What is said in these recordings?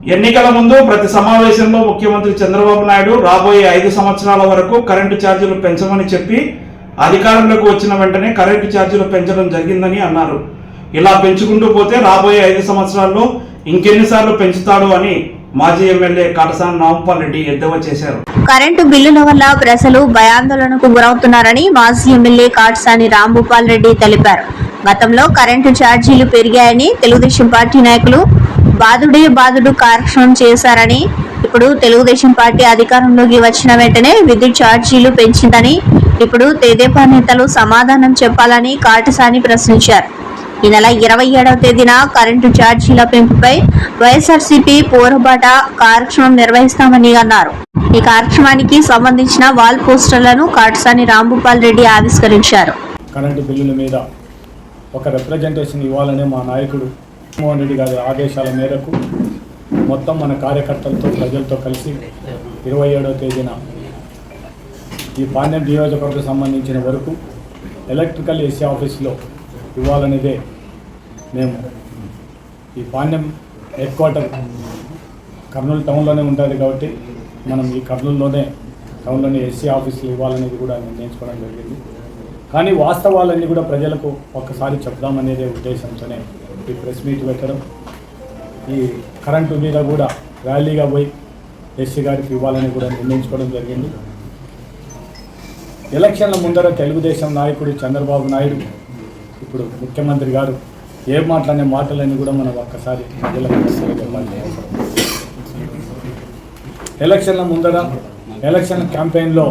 ఎన్నికల ముందు ప్రతి సమావేశంలో ముఖ్యమంత్రి చంద్రబాబు నాయుడు రాబోయే ఐదు సంవత్సరాల వరకు కరెంటు ఛార్జీలు పెంచమని చెప్పి అధికారంలోకి వచ్చిన వెంటనే కరెంటు ఛార్జీలు పెంచడం జరిగిందని అన్నారు. ఇలా పెంచుకుంటూ పోతే రాబోయే ఐదు సంవత్సరాల్లో ఇంకెన్నిసార్లు పెంచుతాడు అని మాజీ ఎమ్మెల్యే కాటసాని నాంపల్ రెడ్డి ఎద్దేవా చేశారు. కరెంటు బిల్లుల వల్ల ప్రజలు భయాందోళనకు గురవుతున్నారని మాజీ ఎమ్మెల్యే కాటసాని రాంభూపాల్ రెడ్డి తెలిపారు. గతంలో కరెంటు ఛార్జీలు పెరిగాయని తెలుగుదేశం పార్టీ నాయకులు బాధుడే బాధుడు కార్యక్రమం చేశారని ఇప్పుడు తెలుగుదేశం పార్టీ అధికారంలోకి వచ్చిన వెంటనే విద్యుత్ ఛార్జీలు పెంచిందని ఇప్పుడు తెదేపా నేతలు సమాధానం చెప్పాలని కాటసాని ప్రశ్నించారు. ఈ నెల ఇరవై ఏడవ తేదీన కరెంటు ఛార్జీల పెంపుపై వైఎస్ఆర్సీపీ పోరుబాట కార్యక్రమం నిర్వహిస్తామని అన్నారు. ఈ కార్యక్రమానికి సంబంధించిన వాల్ పోస్టర్లను కాటసాని రాంభూపాల్ రెడ్డి ఆవిష్కరించారు. కరెంటు బిల్లుల మీద ఒక రిప్రజెంటేషన్ ఇవ్వాలని మా నాయకుడు జగన్మోహన్ రెడ్డి గారి ఆదేశాల మేరకు మొత్తం మన కార్యకర్తలతో ప్రజలతో కలిసి ఇరవై ఏడవ తేదీన ఈ పాండ్యం నియోజకవర్గం సంబంధించిన వరకు ఎలక్ట్రికల్ ఏసీ ఆఫీస్లో ఇవ్వాలనేదే మేము ఈ పాండ్యం హెడ్ క్వార్టర్ కర్నూలు టౌన్లోనే ఉంటుంది కాబట్టి మనం ఈ కర్నూలులోనే టౌన్లోనే ఎస్సీ ఆఫీసులు ఇవ్వాలనేది కూడా నిర్ణయించుకోవడం జరిగింది. కానీ వాస్తవాలన్నీ కూడా ప్రజలకు ఒక్కసారి చెప్దామనేదే ఉద్దేశంతోనే ఈ ప్రెస్ మీట్ పెట్టడం ఈ కరెంటు మీద కూడా ర్యాలీగా పోయి ఎస్సీ గారికి ఇవ్వాలని కూడా నిర్ణయించుకోవడం జరిగింది. ఎలక్షన్ల ముందర తెలుగుదేశం నాయకుడు చంద్రబాబు నాయుడు ఇప్పుడు ముఖ్యమంత్రి గారు ఏం మాట్లాడే మాటలని కూడా మనం ఒక్కసారి ఎలక్షన్ల ముందర ఎలక్షన్ క్యాంపెయిన్లో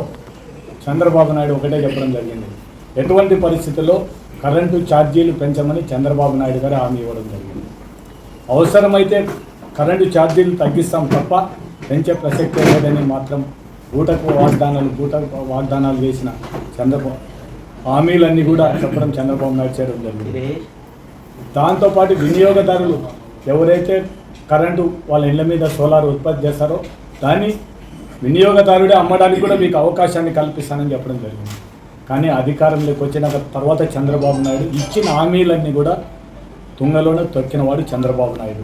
చంద్రబాబు నాయుడు ఒకటే చెప్పడం జరిగింది. ఎటువంటి పరిస్థితుల్లో కరెంటు ఛార్జీలు పెంచమని చంద్రబాబు నాయుడు గారు హామీ ఇవ్వడం జరిగింది. అవసరమైతే కరెంటు ఛార్జీలు తగ్గిస్తాం తప్ప పెంచే ప్రసక్తే లేదని మాత్రం బూటకు వాగ్దానాలు బూటకు వాగ్దానాలు చేసిన చంద్రబాబు హామీలన్నీ కూడా చెప్పడం చంద్రబాబు నాయుడు చేయడం జరిగింది. దాంతోపాటు వినియోగదారులు ఎవరైతే కరెంటు వాళ్ళ ఇళ్ళ మీద సోలార్ ఉత్పత్తి చేస్తారో దాన్ని వినియోగదారుడే అమ్మడానికి కూడా మీకు అవకాశాన్ని కల్పిస్తానని చెప్పడం జరిగింది. కానీ అధికారంలోకి వచ్చిన తర్వాత చంద్రబాబు నాయుడు ఇచ్చిన హామీలన్నీ కూడా తుంగలోనే తొక్కినవాడు చంద్రబాబు నాయుడు.